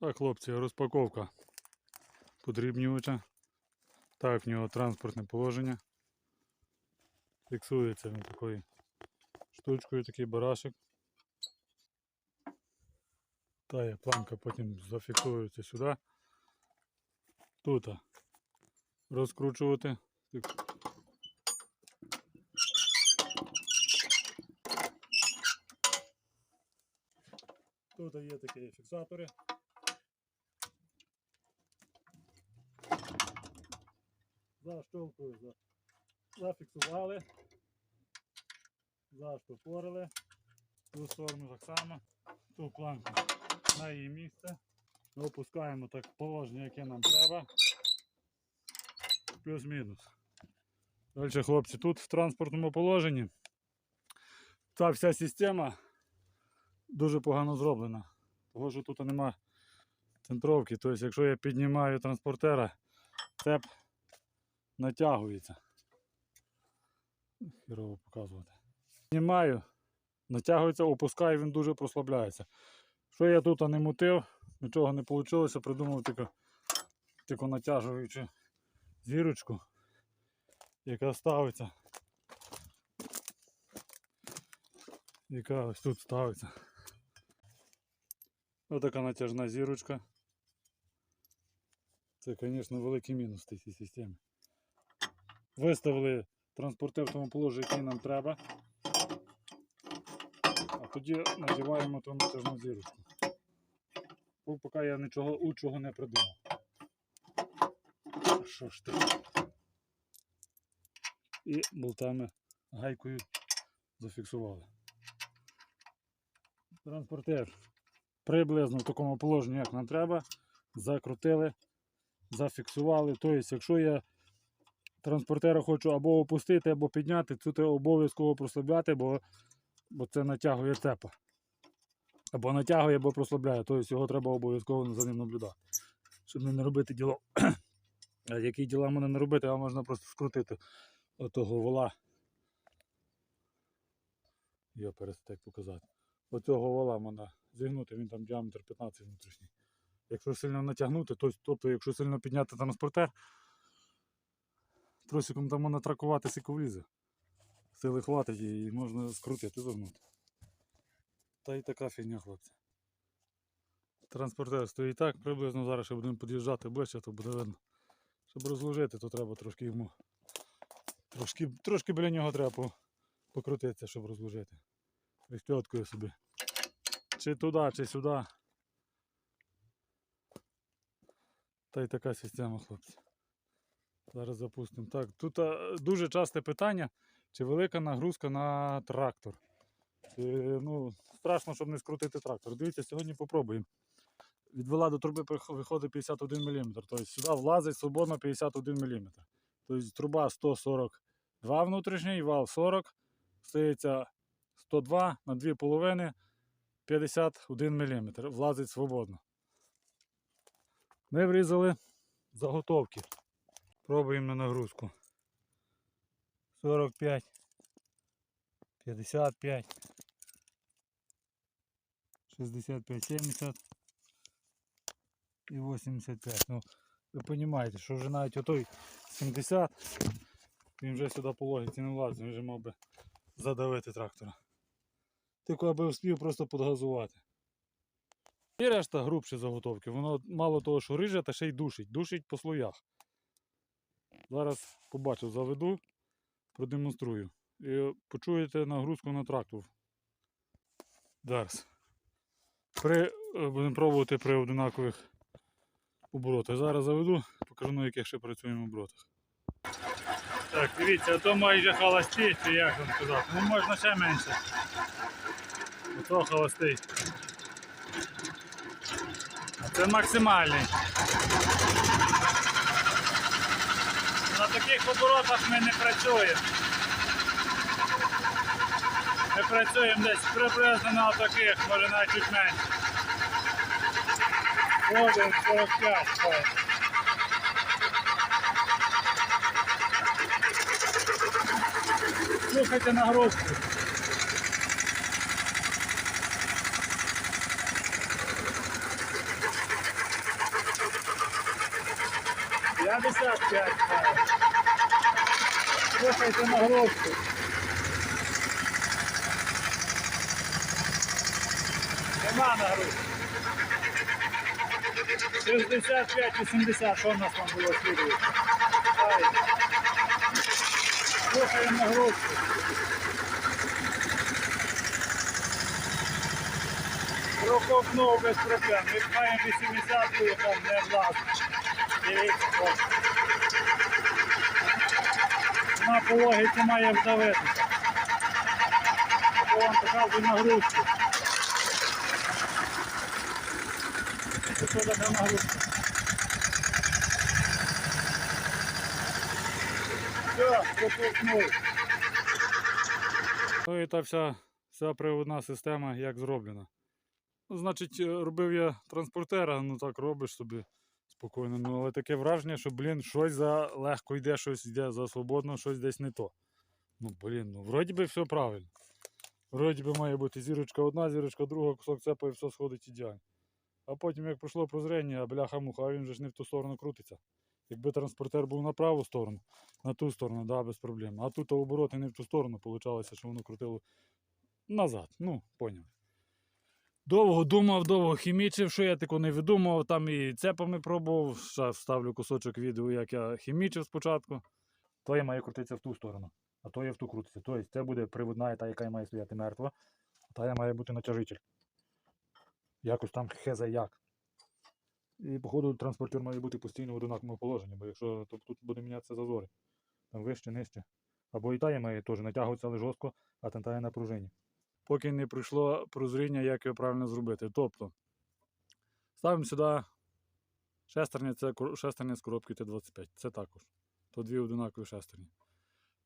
Так, хлопці, розпаковка подрібнювача. Так, в нього транспортне положення. Фіксується він такою штучкою, такий барашек. Тая планка потім зафіксується сюди. Тут розкручувати. Тут є такі фіксатори. Защолкою за... зафіксували, заштопорили, ту сторону так само, ту планку на її місце. Опускаємо так положення, яке нам треба. Плюс-мінус. Далі, хлопці, тут в транспортному положенні ця вся система дуже погано зроблена. Того, що тут нема центровки. Тобто, якщо я піднімаю транспортера, цеп натягується. Хірово показувати. Піднімаю, натягується, опускаю, він дуже прослабляється. Що я тут не мутив, нічого не вийшло, придумав тільки, тільки натяжуючи зірочку, яка ставиться. Яка ось тут ставиться. Ось така натяжна зірочка. Це, звісно, великий мінус в цій системі. Виставили транспортер в тому положенні, який нам треба. А тоді надіваємо ту натяжну зірочку. Поки я нічого лучшого не придумав. Що ж ти? І болтами гайкою зафіксували. Транспортер приблизно в такому положенні, як нам треба, закрутили, зафіксували. Тобто, якщо я транспортера хочу або опустити, або підняти, цю треба обов'язково прослабляти, бо, бо це натягує цепа. Або натягує, або прослабляє. Тобто його треба обов'язково за ним наблюдати. Щоб не робити діло. Які діла можна не робити, а можна просто скрутити отого вола. Його перестать показати. Оцього вола можна зігнути, він там діаметр 15 внутрішній. Якщо сильно натягнути, то, тобто, якщо сильно підняти транспортер, тросиком там можна тракувати влізе. Сили хватить і можна скрутити, загнути. Та й така фігня, хлопці. Транспортер стоїть так, приблизно зараз ще будемо під'їжджати ближче, то буде видно. Щоб розложити, то треба трошки йому. Трошки, трошки біля нього треба по- покрутитися, щоб розложити. Вихльоткою собі. Чи туди, чи сюди. Та й така система, хлопці. Зараз запустимо. Так, тут дуже часте питання, чи велика нагрузка на трактор. Чи, ну, страшно, щоб не скрутити трактор. Дивіться, сьогодні попробуємо. Від до труби виходить 51 мм. Тобто сюди влазить свободно 51 мм. Тобто труба 142 внутрішній, вал 40, стається 102 на 2 половини 51 мм. Влазить свободно. Ми врізали заготовки. Пробуємо на нагрузку. 45, 55, 65, 70 і 85. Ну, ви розумієте, що вже навіть отой 70, він вже сюди по логіці не влазить, він вже мав би задавити трактора. Тільки аби встиг просто підгазувати. І решта грубші заготовки, воно мало того, що риже, та ще й душить. Душить по слоях. Зараз побачу, заведу, продемонструю. І почуєте нагрузку на трактор. Зараз. При, е, будемо пробувати при одинакових оборотах. Зараз заведу, покажу на яких ще працюємо оборотах. Так, дивіться, а то майже холості, чи як вам сказати. Ну можна ще менше. Ото холостий. А це максимальний. На таких оборотах ми не працюємо. Ми працюємо десь приблизно на таких, може навіть чуть менше. Один 45. так. Слухайте нагрузку. 55 ставить. Слухайте нагрузку. Нема нагрузки. 65-80, що в нас там було слідує? Слухаємо нагрузку. Проковнув без проблем. Ми маємо 80 і там не власне. На по логіці має вдавитися. Я вам показую нагрузку. Це така нагрузка? То і та вся, вся приводна система як зроблена. Ну, значить, е, робив я транспортера, ну так робиш собі спокійно. Ну, але таке враження, що, блін, щось за легко йде, щось йде за свободно, щось десь не то. Ну, блін, ну вроді би все правильно. Вроді би має бути зірочка одна, зірочка друга, кусок цепа і все сходить ідеально. А потім, як пройшло прозріння, а бляха-муха, а він же ж не в ту сторону крутиться. Якби транспортер був на праву сторону, на ту сторону, да, без проблем. А тут обороти не в ту сторону, получалося, що воно крутило назад. Ну, поняв. Довго думав, довго хімічив, що я тако не видумував, там і цепами пробував. Зараз вставлю кусочок відео, як я хімічив спочатку. То я маю крутитися в ту сторону, а то я в ту крутиться. Тобто це буде приводна, та, яка має стояти мертва, а та я має бути натяжитель. Якось там хеза як. І, походу, транспортер має бути постійно в одинаковому положенні, бо якщо то тут буде мінятися зазори. Там вище, нижче. Або і тая має теж натягуватися, але жорстко, а там тая на пружині поки не прийшло прозріння, як його правильно зробити. Тобто ставимо сюди шестерня, це шестерня з коробки Т-25. Це також. То дві одинакові шестерні.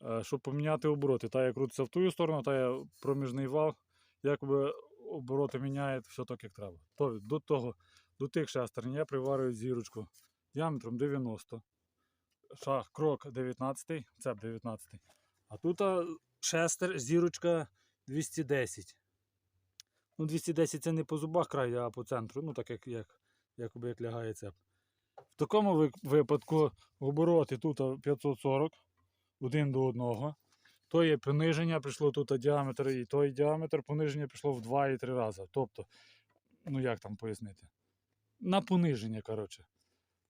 Е, Щоб поміняти обороти, та як крутиться в ту сторону, та я проміжний вал, якби обороти міняє, все так, як треба. То, до того, до тих шестерень я приварюю зірочку діаметром 90. Шах, крок 19, цеп 19. А тут шестер, зірочка 210. Ну, 210 це не по зубах край, а по центру, ну так як, як, якоби як лягає цеп. В такому випадку обороти тут 540, один до одного. То є пониження, прийшло тут діаметр і той діаметр, пониження пішло в 2 і 3 рази. Тобто, ну як там пояснити? На пониження, коротше.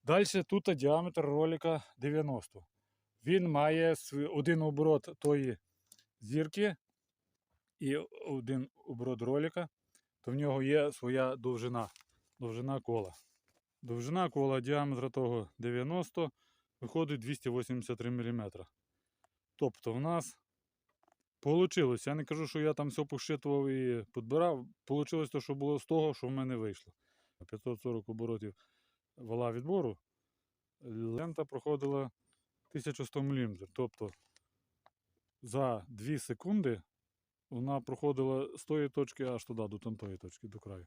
Далі тут діаметр ролика 90. Він має один оборот тої зірки і один оборот ролика, то в нього є своя довжина, довжина кола. Довжина кола діаметра того 90 виходить 283 мм. Тобто в нас вийшло, я не кажу, що я там все пошитував і підбирав, вийшло те, що було з того, що в мене вийшло. 540 оборотів вала відбору, лента проходила 1100 мм. Тобто за 2 секунди вона проходила з тої точки аж туди, до тонтої точки, до краю.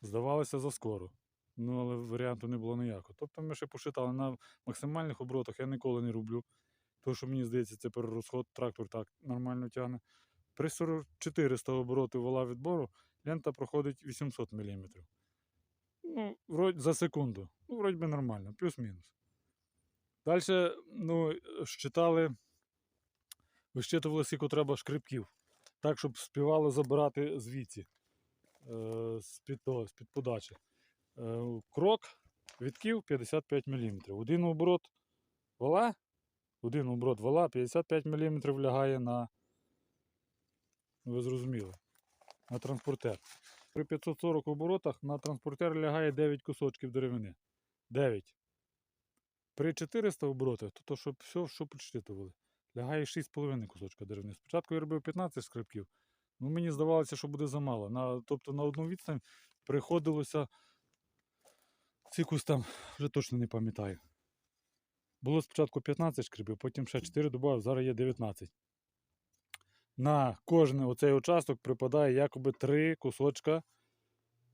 Здавалося заскоро. Ну, але варіанту не було ніякого. Тобто ми ще пошитали на максимальних оборотах, я ніколи не роблю. Тому що мені здається, це перерозход, трактор так нормально тягне. При 40 400 оборотів вала відбору лента проходить 800 мм. Ну, вроді, за секунду. Ну, вроді би нормально, плюс-мінус. Далі, ну, щитали, вищитували, скільки треба шкребків так, щоб співало забирати звідси, е, з-під, того, з-під подачі. Е, крок відків 55 мм. Один оборот вала, один оборот вала 55 мм лягає на, ви зрозуміли, на транспортер. При 540 оборотах на транспортер лягає 9 кусочків деревини. 9. При 400 оборотах, то, то щоб все, що підсчитували лягає 6,5 кусочка деревини. Спочатку я робив 15 скрипків, ну мені здавалося, що буде замало. На, тобто на одну відстань приходилося цикус там, вже точно не пам'ятаю. Було спочатку 15 шкрипів, потім ще 4 додав, зараз є 19. На кожен оцей участок припадає якоби 3 кусочка,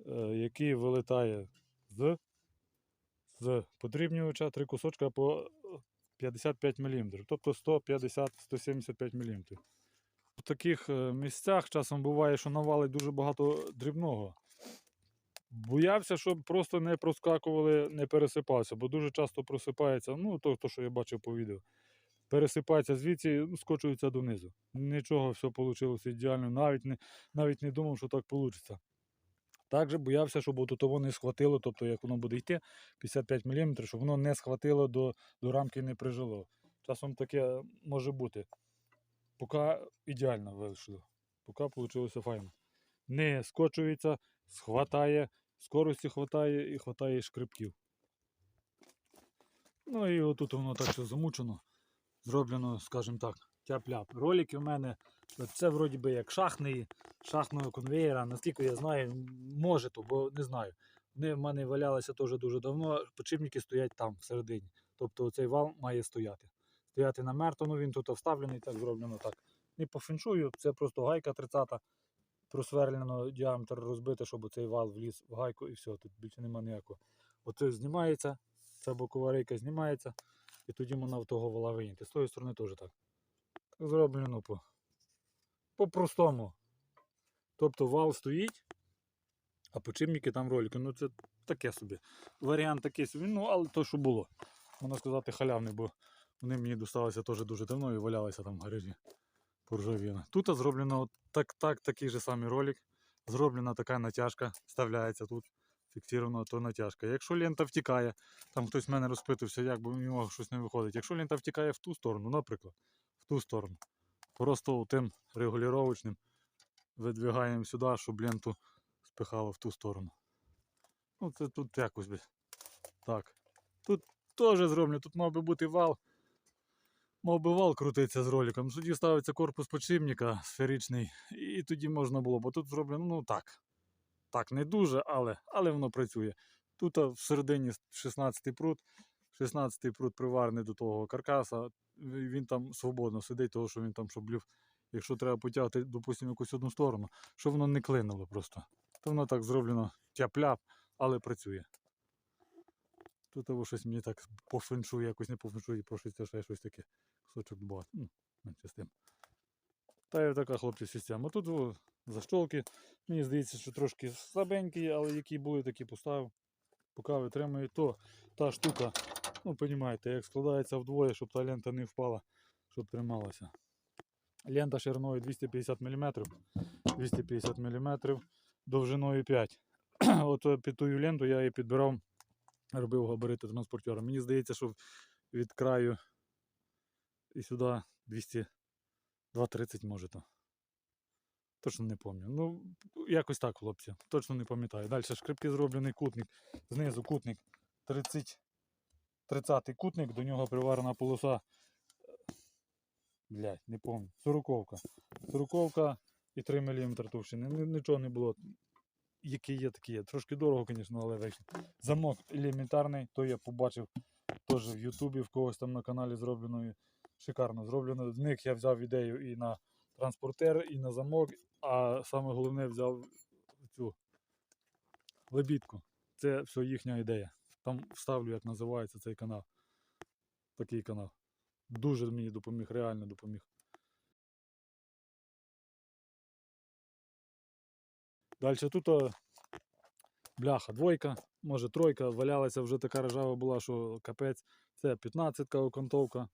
е, які вилетає з, з подрібнювача, 3 кусочка по 55 мм, тобто 150-175 мм. В таких е, місцях часом буває, що навалить дуже багато дрібного. Боявся, щоб просто не проскакували, не пересипався, бо дуже часто просипається, ну, то, то що я бачив по відео. Пересипається звідси, ну, скочується донизу. Нічого, все вийшло ідеально, навіть не, навіть не думав, що так вийде. Також боявся, щоб от того не схватило, тобто як воно буде йти 55 мм, щоб воно не схватило до, до рамки не прижило. Часом таке може бути. Поки ідеально вийшло. Поки вийшло файно. Не скочується, схватає, скорості хватає і хватає шкребків. Ну і отут воно так все замучено. Зроблено, скажімо так, тяп-ляп. Ролики в мене це вроді би як шахний, шахного конвейера, наскільки я знаю, може то, бо не знаю. Вони в мене валялися теж дуже давно, подшипники стоять там всередині. Тобто цей вал має стояти. Стояти на мертвому, він тут вставлений, так зроблено так. Не по феншую, це просто гайка 30 просверлено діаметр розбити, щоб цей вал вліз в гайку і все, тут більше нема ніякого. Оце знімається, ця бокова рейка знімається, і тоді можна в того вала вийняти. З тої сторони теж. Так зроблено по, по-простому. Тобто вал стоїть, а почивники там ролики. Ну це таке собі. Варіант такий собі, ну але то, що було. Можна сказати, халявний, бо вони мені досталися теж дуже давно і валялися там в гаражі. Поржавіна. Тут зроблено так, так, такий же самий ролик. Зроблена така натяжка, вставляється тут. Фіксована то натяжка. Якщо лента втікає, там хтось в мене розпитувався, як бо в нього щось не виходить. Якщо лента втікає в ту сторону, наприклад, в ту сторону, просто тим регулювачним видвигаємо сюди, щоб ленту спихало в ту сторону. Ну, це тут якось би. Так. Тут теж зроблено, тут мав би бути вал. Мав би вал крутиться з роликом. Тоді ставиться корпус подшипника сферичний, і тоді можна було, бо тут зроблено, ну так. Так, не дуже, але, але воно працює. Тут а, всередині 16 прут, 16 прут приварений до того каркаса. Він там свободно сидить, того, що він там щоб люф. Якщо треба потягти, допустимо, якусь одну сторону, щоб воно не клинуло просто. То воно так зроблено тяп-ляп, але працює. Тут або щось мені так по феншу, якось не по феншу, і прошиться ще щось таке. Кусочок добавити. Ну, менше з тим. Та й така хлопці система. Тут о, защолки. Мені здається, що трошки слабенькі, але які були, такі поставив. Поки витримує, то та штука, ну, розумієте, як складається вдвоє, щоб та лента не впала, щоб трималася. Лента шириною 250 мм, 250 мм, довжиною 5. От е, під тую ленту я її підбирав, робив габарити транспортера. Мені здається, що від краю і сюди 200, 230 може то. Точно не пам'ятаю. Ну, якось так, хлопці. Точно не пам'ятаю. Далі шкрипки зроблений кутник. Знизу кутник 30, 30 кутник, до нього приварена полоса. Блять, не пам'ятаю. Сороковка. Сороковка і 3 мм товщини. Нічого не було. Який є, такий є. Трошки дорого, звісно, але вийшло. Замок елементарний, то я побачив теж в Ютубі, в когось там на каналі зроблено. Шикарно зроблено. З них я взяв ідею і на транспортер, і на замок, а саме головне взяв цю лебідку. Це все їхня ідея. Там вставлю, як називається цей канал. Такий канал. Дуже мені допоміг, реально допоміг. Далі тут а, бляха, двойка, може тройка, валялася вже така ржава була, що капець. Це 15-ка окантовка.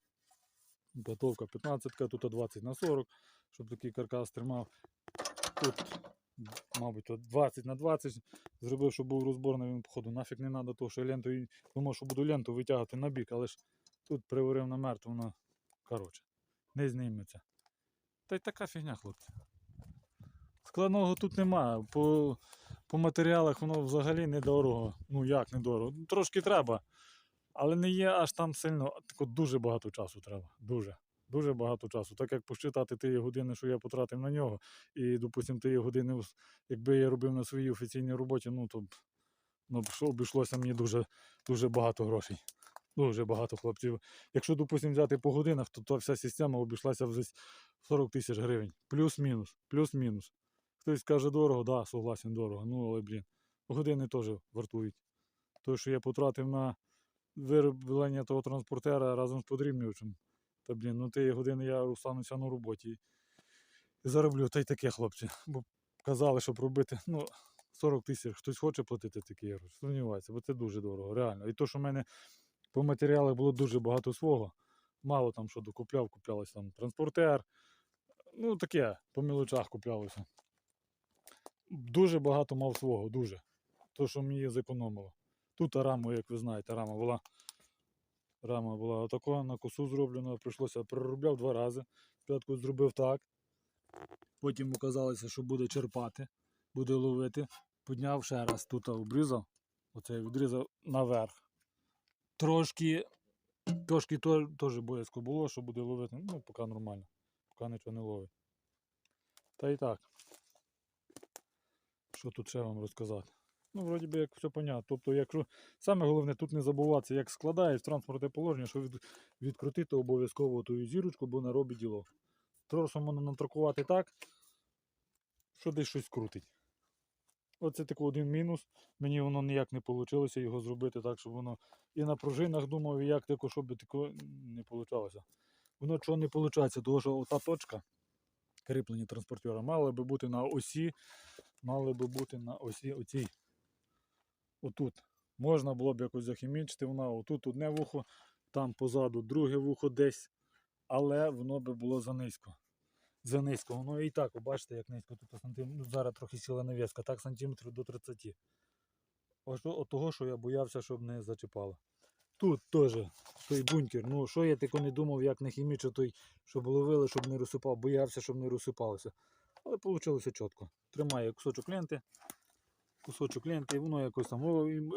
Готовка 15, тут 20 на 40, щоб такий каркас тримав. Тут, мабуть, тут 20 на 20. Зробив, щоб був розборний, він, походу, нафіг не треба, того, що я ленту думав, що буду ленту витягати на бік, але ж тут приварив на мертву, воно, коротше, не зніметься. Та й така фігня, хлопці. Складного тут немає. По, по матеріалах воно взагалі недорого. Ну як недорого? Ну, Трошки треба. Але не є аж там сильно, дуже багато часу треба. Дуже. Дуже багато часу. Так як посчитати ті години, що я потратив на нього, і, допустимо, ті години, якби я робив на своїй офіційній роботі, ну то ну, обійшлося мені дуже, дуже багато грошей. Дуже багато хлопців. Якщо, допустимо, взяти по годинах, то, то вся система обійшлася в 40 тисяч гривень. Плюс-мінус, плюс-мінус. Хтось каже дорого, да, согласен, дорого. Ну, але, блін, години теж вартують. Те, що я потратив на вироблення того транспортера разом з подрібнювачем. Та блін, ну тієї години я остануся на роботі і зароблю та й таке, хлопці. Бо казали, щоб робити, ну, 40 тисяч хтось хоче платити такі гроші. Сумнівається, бо це дуже дорого, реально. І то, що в мене по матеріалах було дуже багато свого. Мало там що докупляв, куплялось там транспортер. Ну, таке, по мілочах куплялося. Дуже багато мав свого, дуже. То, що мені зекономило. Тут раму, як ви знаєте, рама була. Рама була отака, на косу зроблена, прийшлося переробляв два рази. Спочатку зробив так. Потім оказалося, що буде черпати, буде ловити. Підняв ще раз тут обрізав. Оце відрізав наверх. Трошки, трошки теж боязко було, що буде ловити. Ну, поки нормально, поки нічого не ловить. Та і так. Що тут ще вам розказати? Ну, вроді би, як все понятно. Тобто, якщо саме головне тут не забуватися, як складаєш транспортне положення, що від, відкрутити обов'язково ту зірочку, бо не робить діло. Тросом можна натракувати так, що десь щось крутить. Оце такий один мінус. Мені воно ніяк не вийшло його зробити так, щоб воно і на пружинах думав, і як тако, щоб тако не вийшло. Воно чого не виходить, тому що ота точка кріплення транспортера мала би бути на осі, мали би бути на осі оцій. Отут. Можна було б якось захімічити, вона отут одне вухо, там позаду друге вухо десь, але воно би було занизько. Занизько. Воно і так, бачите, як низько тут сантим... ну, зараз трохи сіла нав'язка, так сантиметрів до 30. Ось от того, що я боявся, щоб не зачіпало. Тут теж той бункер. Ну, що я тако не думав, як не хімічив той, щоб ловили, щоб не розсипав. Боявся, щоб не розсипалося. Але вийшло чітко. Тримає кусочок ленти, кусочок ленти, і воно якось там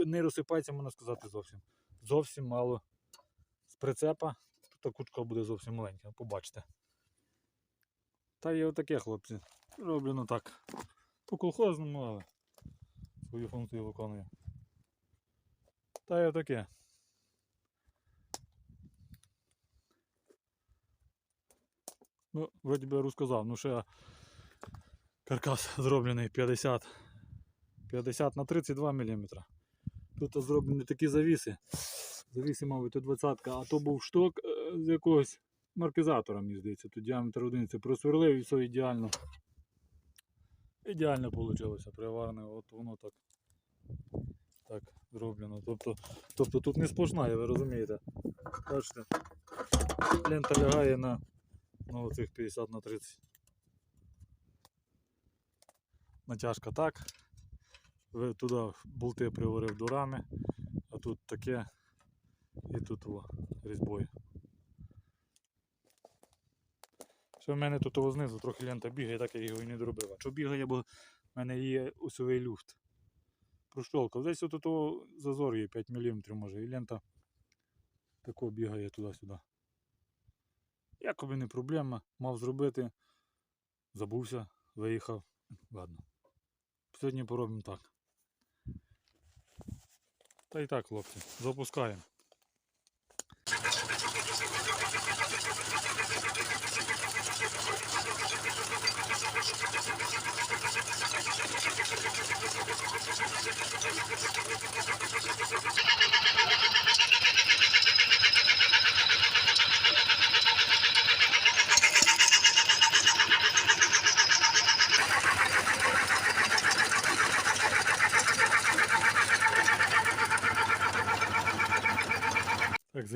не розсипається, можна сказати, зовсім. Зовсім мало з прицепа. Тут кучка буде зовсім маленька, побачите. Та є отаке, хлопці. Роблено так. По колхозному, але свою функцію виконує. Та є таке. Ну, вроді би розказав, ну ще каркас зроблений 50, 50 на 32 мм. Тут зроблені такі завіси. Завіси, мабуть, то 20 а то був шток е, з якогось маркізатора, мені здається. Тут діаметр одиниці просверлив і все ідеально. Ідеально вийшло приварне, от воно так, так зроблено. Тобто, тобто тут не сплошна, ви розумієте. Бачите, лента лягає на, на оцих 50 на 30. Натяжка так. Туди болти приварив до рами, а тут таке і тут о, різьбою. Ще в мене тут о, знизу трохи лента бігає, так я його і не доробив. А що бігає, бо в мене є усовий люфт. Прощолкав. Десь от того зазор є 5 мм може, і лента тако бігає туди-сюди. Якоби не проблема, мав зробити. Забувся, виїхав. Ладно. Сьогодні поробимо так. Та і так, хлопці, запускаємо.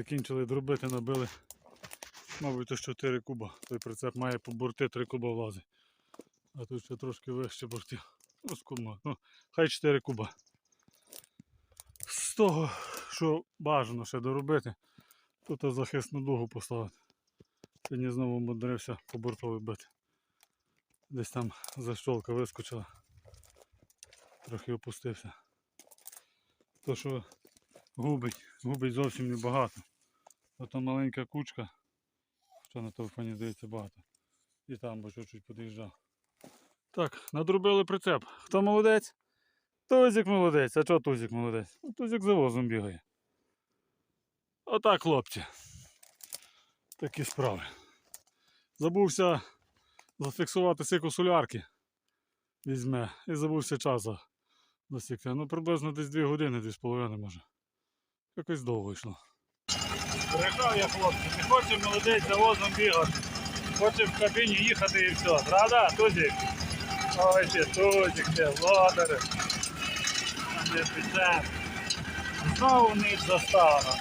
Закінчили дробити, набили, мабуть, то 4 куба. Той прицеп має по борти 3 куба влазить. А тут ще трошки вище бортів. Ну, скудно. Ну, хай 4 куба. З того, що бажано ще доробити, тут захисну дугу поставити. Сьогодні знову мудрився по бортові бити. Десь там защолка вискочила. Трохи опустився. То що губить, губить зовсім небагато. Ото маленька кучка, що на телефоні здається багато. І там бо чуть-чуть під'їжджав. Так, надрубили прицеп. Хто молодець? Тузик молодець. А чого Тузик молодець? Ну, Тузик за возом бігає. Отак, хлопці. Такі справи. Забувся зафіксувати сику солярки. Візьме. І забувся часу засікти. Ну, приблизно десь 2 години, 2,5 може. Якось довго йшло. Перехав я хлопці, не хоче молодець завозом бігати. Хоче в кабіні їхати і все. Правда, Тузик? Ой, ти Тузик, ти, лодери. Знову ніч застала.